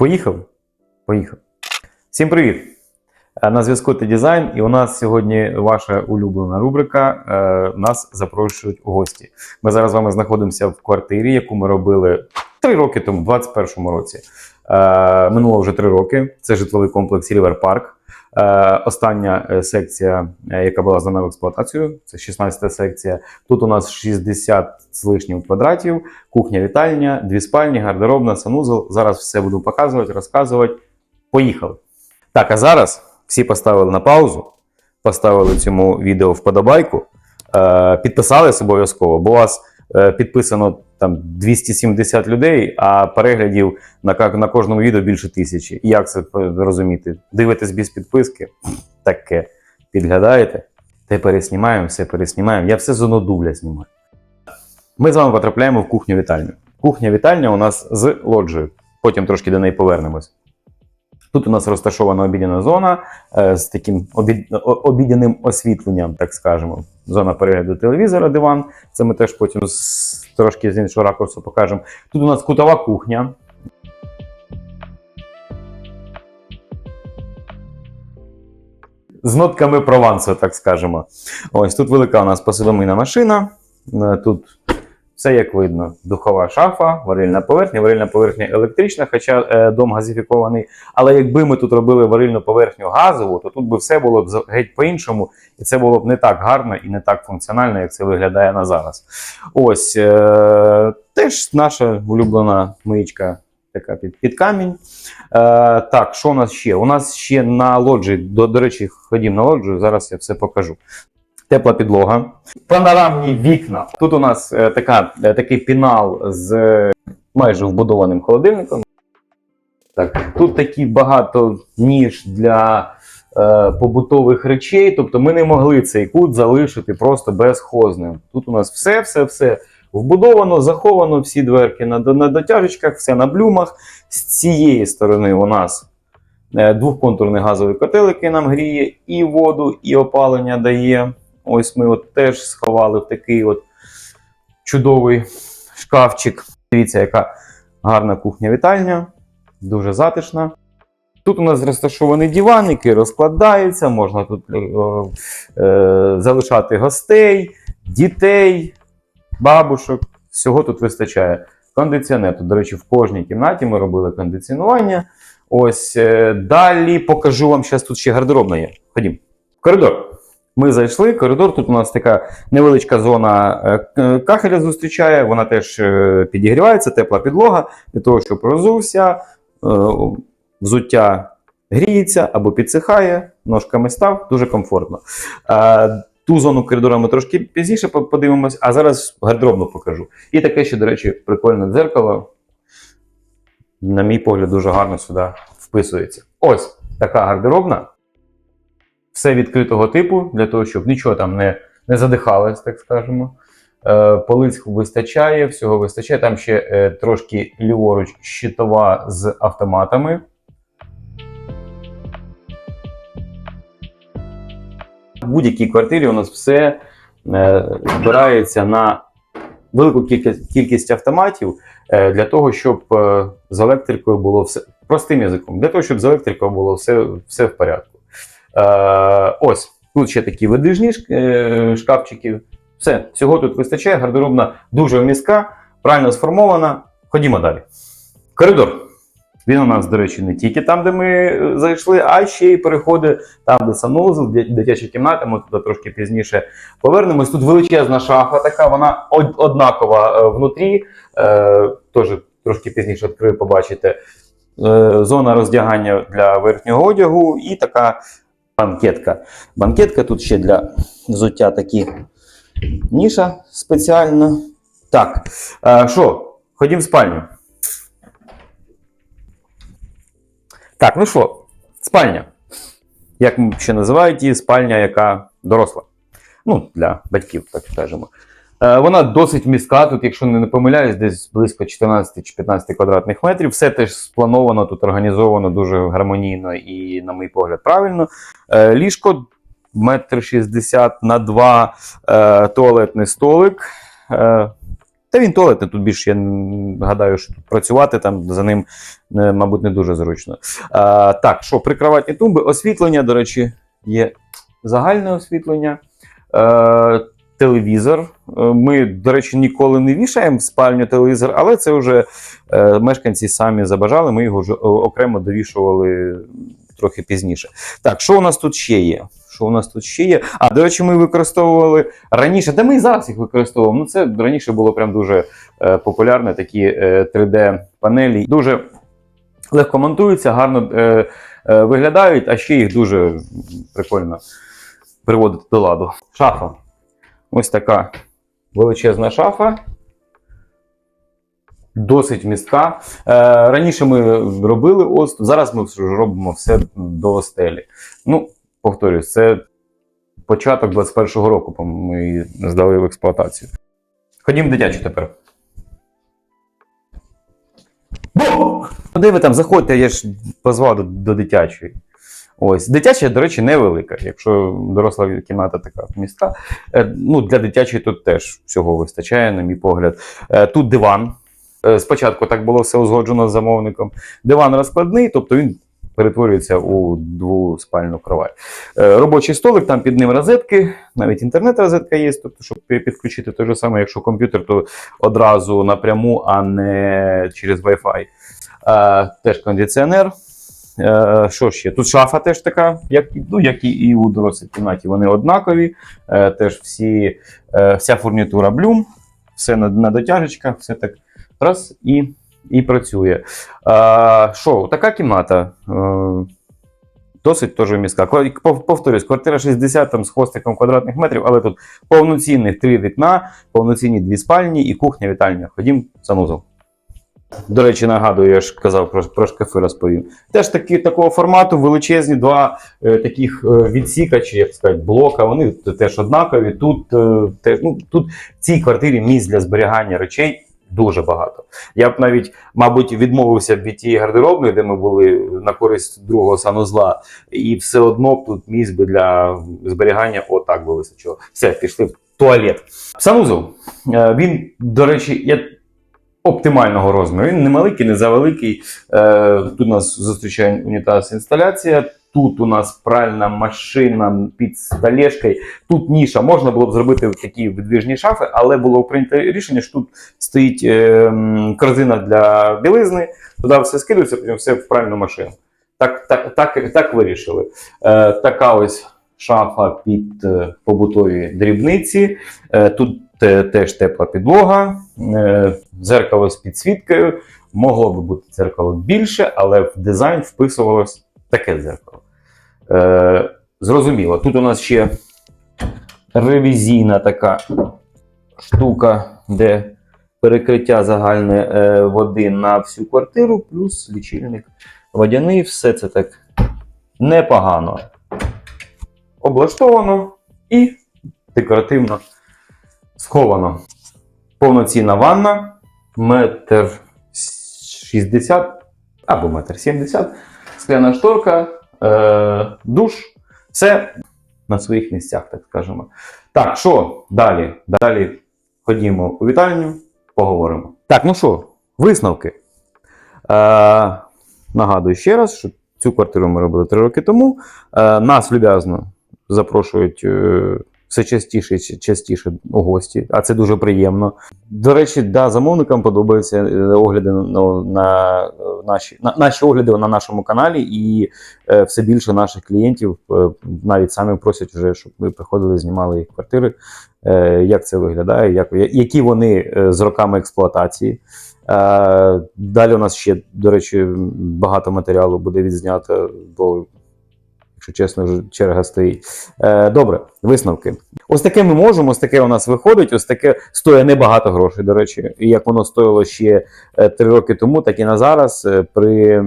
Поїхали? Поїхали. Всім привіт! Е, На зв'язку ти дизайн, і у нас сьогодні ваша улюблена рубрика. Е, Нас запрошують у гості. Ми зараз з вами знаходимося в квартирі, яку ми робили три роки тому, в 2021 році. Е, Минуло вже три роки. Це житловий комплекс Рівер Парк. Е, Остання е, секція, е, яка була здана в експлуатацію, це 16 секція. Тут у нас 60 з лишнім квадратів, кухня, вітальня, дві спальні, гардеробна, санузел. Зараз все буду показувати, розказувати. Поїхали. Так, а зараз всі поставили на паузу, поставили цьому відео вподобайку, підписались обов'язково, бо у вас підписано там 270 людей, а переглядів на, на кожному відео більше тисячі. Як це е, розуміти? Дивитесь без підписки? Таке. Підглядаєте? Те переснімаємо, все переснімаємо. Я все з одного знімаю. Ми з вами потрапляємо в кухню-вітальню. Кухня-вітальня у нас з лоджею. Потім трошки до неї повернемось. Тут у нас розташована обідяна зона е, з таким обід... о- обідяним освітленням, так скажемо. Зона перегляду телевізора, диван. Це ми теж потім трошки з іншого ракурсу покажемо. Тут у нас кутова кухня. З нотками провансу, так скажемо. Ось тут велика у нас посудомийна машина. Е, Тут все як видно: духова шафа, варильна поверхня, варильна поверхня електрична, хоча е, дом газифікований. Але якби ми тут робили варильну поверхню газову, то тут би все було б геть по-іншому, і це було б не так гарно і не так функціонально, як це виглядає на зараз. Ось е, теж наша улюблена миєчка. Така під, під камінь. Е, так, що у нас ще? У нас ще на лоджі, до, до речі, ходім на лоджію, зараз я все покажу. Тепла підлога, панорамні вікна. Тут у нас е, така, е, такий пінал з е, майже вбудованим холодильником. Так, тут такі багато ніж для е, побутових речей. Тобто ми не могли цей кут залишити просто безхозним. Тут у нас все, все, все вбудовано, заховано, всі дверки на, на дотяжечках, все на блюмах. З цієї сторони у нас двохконтурний газовий котел, який нам гріє і воду, і опалення дає. Ось ми от теж сховали в такий от чудовий шкафчик. Дивіться, яка гарна кухня-вітальня, дуже затишна. Тут у нас розташований диван, який розкладається, можна тут е, е, залишати гостей, дітей, бабушок. Всього тут вистачає. Кондиціонер. Тут, до речі, в кожній кімнаті ми робили кондиціонування. Ось е, далі покажу вам, зараз тут ще гардеробна є. Ходім. Коридор. Ми зайшли. Коридор. Тут у нас така невеличка зона е, кахеля зустрічає. Вона теж е, підігрівається, тепла підлога для того, щоб розувся, е, взуття гріється або підсихає, ножками став, дуже комфортно. Е, Ту зону коридора ми трошки пізніше по- подивимось, а зараз гардеробну покажу. І таке ще, до речі, прикольне дзеркало. На мій погляд, дуже гарно сюди вписується. Ось така гардеробна. Все відкритого типу, для того, щоб нічого там не, не задихалось, так скажемо. Е, полиць вистачає, всього вистачає. Там ще е, трошки ліворуч щитова з автоматами. В будь-якій квартирі у нас все е, збирається на велику кількість, кількість автоматів е, для того, щоб е, з електрикою було все простим язиком, для того, щоб з електрикою було все, все в порядку. Е, ось тут ще такі видвижні е, шкафчики. Все, всього тут вистачає. Гардеробна дуже вмістка, правильно сформована. Ходімо далі. Коридор. Він у нас, до речі, не тільки там, де ми е, зайшли, а ще й переходить там, де санузел, дит- дитяча кімната. Ми туди трошки пізніше повернемось. Тут величезна шафа, така вона однакова внутрі. Е, теж трошки пізніше відкрию, побачите. Е, зона роздягання для верхнього одягу і така банкетка. Банкетка тут ще для взуття такі ніша спеціальна. Так, е, що, ходім в спальню. Так, ну що, спальня. Як ще називають її, спальня, яка доросла. Ну, для батьків, так скажемо. Е, Вона досить міська, тут, якщо не помиляюсь, десь близько 14 чи 15 квадратних метрів. Все теж сплановано, тут організовано дуже гармонійно і, на мій погляд, правильно. Е, Ліжко метр шістдесят на два, е, туалетний столик. Та він туалетний, тут більше я гадаю, що тут працювати там за ним, мабуть, не дуже зручно. Так, що прикроватні тумби, освітлення, до речі, є загальне освітлення. Е, телевізор. Е, Ми, до речі, ніколи не вішаємо в спальню телевізор, але це вже е, мешканці самі забажали. Ми його вже окремо довішували трохи пізніше. Так, що у нас тут ще є? Що у нас тут ще є? А, до речі, ми використовували раніше, та ми і зараз їх використовуємо. Ну, це раніше було прям дуже е, популярне, такі е, 3D-панелі. Дуже легко монтуються, гарно е, е, виглядають, а ще їх дуже прикольно приводити до ладу. Шафа. Ось така величезна шафа. Досить містка. Е, раніше ми робили ост, зараз ми робимо все до стелі. Ну, повторюсь, це початок 21-го року, ми її здали в експлуатацію. Ходімо в дитячу тепер. Бо! Куди ви там заходьте, я ж позвав до, до дитячої. Ось, дитяча, до речі, невелика. Якщо доросла кімната така міста, е, ну, для дитячої тут теж всього вистачає, на мій погляд. Е, Тут диван. Е, Спочатку так було все узгоджено з замовником. Диван розкладний, тобто він перетворюється у двоспальну кровать. Робочий столик, там під ним розетки, навіть інтернет-розетка є, тобто, щоб підключити те ж саме, якщо комп'ютер, то одразу напряму, а не через Wi-Fi. Теж кондиціонер. Е, Що ще? Тут шафа теж така, як, ну, як і- у дорослій кімнаті. Вони однакові. Е, Теж всі, е, вся фурнітура блюм, все на, на дотяжечках, все так раз і, і працює. Е, Що, така кімната. Е, Досить теж міська. Повторюсь, квартира 60 там, з хвостиком квадратних метрів, але тут повноцінних три вікна, повноцінні дві спальні і кухня, вітальня. Ходім санузел. До речі, нагадую, я ж казав про, про шкафи розповім. Теж такі, такого формату величезні два е, таких е, відсіка, чи як сказати, блока. Вони теж однакові. Тут, е, теж, ну, тут в цій квартирі місць для зберігання речей дуже багато. Я б навіть, мабуть, відмовився від тієї гардеробної, де ми були на користь другого санузла, і все одно б тут місць би для зберігання отак би вистачило. Все, пішли в туалет. Санузел. Е, Він, до речі, я оптимального розміру. Він не не завеликий. Е, Тут нас зустрічає унітаз інсталяція. Тут у нас пральна машина під столешкою. Тут ніша. Можна було б зробити такі видвіжні шафи, але було прийнято рішення, що тут стоїть е, корзина для білизни, туди все скидується, потім все в пральну машину. Так, так, так, так вирішили. Е, така ось шафа під е, побутові дрібниці. Е, тут теж тепла підлога, е, дзеркало з підсвіткою. Могло би бути дзеркало більше, але в дизайн вписувалось таке дзеркало. Е, зрозуміло, тут у нас ще ревізійна така штука, де перекриття загальне е, води на всю квартиру, плюс лічильник водяний. Все це так непогано облаштовано і декоративно сховано. Повноцінна ванна, метр 60 або метр 70, скляна шторка, е, душ. Все на своїх місцях, так скажемо. Так, що далі? Далі ходімо у вітальню, поговоримо. Так, ну що, висновки. Е, нагадую ще раз, що цю квартиру ми робили три роки тому. Е, нас люб'язно запрошують е, все частіше і частіше у гості, а це дуже приємно. До речі, да, замовникам подобаються е, огляди на, на, е, наші, на наші огляди на нашому каналі, і е, все більше наших клієнтів е, навіть самі просять вже, щоб ми приходили, знімали їх квартири. Е, як це виглядає, як, які вони е, з роками експлуатації. Е, Далі у нас ще, до речі, багато матеріалу буде відзнято, бо, якщо чесно, вже черга стоїть. Е, Добре, висновки. Ось таке ми можемо, ось таке у нас виходить, ось таке стоїть небагато грошей, до речі. І як воно стоїло ще е, три роки тому, так і на зараз. е, При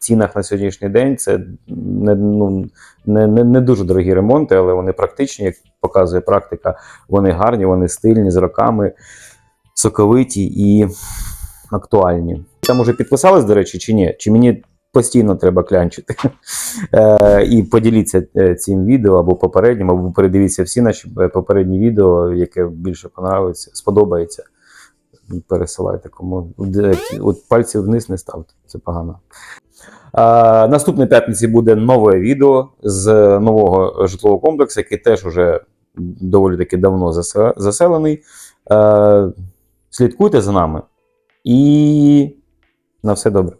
цінах на сьогоднішній день це не, ну, не, не, не дуже дорогі ремонти, але вони практичні, як показує практика. Вони гарні, вони стильні з роками, соковиті і актуальні. Там уже підписались, до речі, чи ні? Чи мені постійно треба клянчити. Е, і поділіться е, цим відео або попереднім, або передивіться всі наші е, попередні відео, яке більше понравиться, сподобається. Пересилайте кому. От пальців вниз не ставте, це погано. А, наступної п'ятниці буде нове відео з нового житлового комплексу, який теж уже доволі таки давно заселений. Е, слідкуйте за нами і на все добре.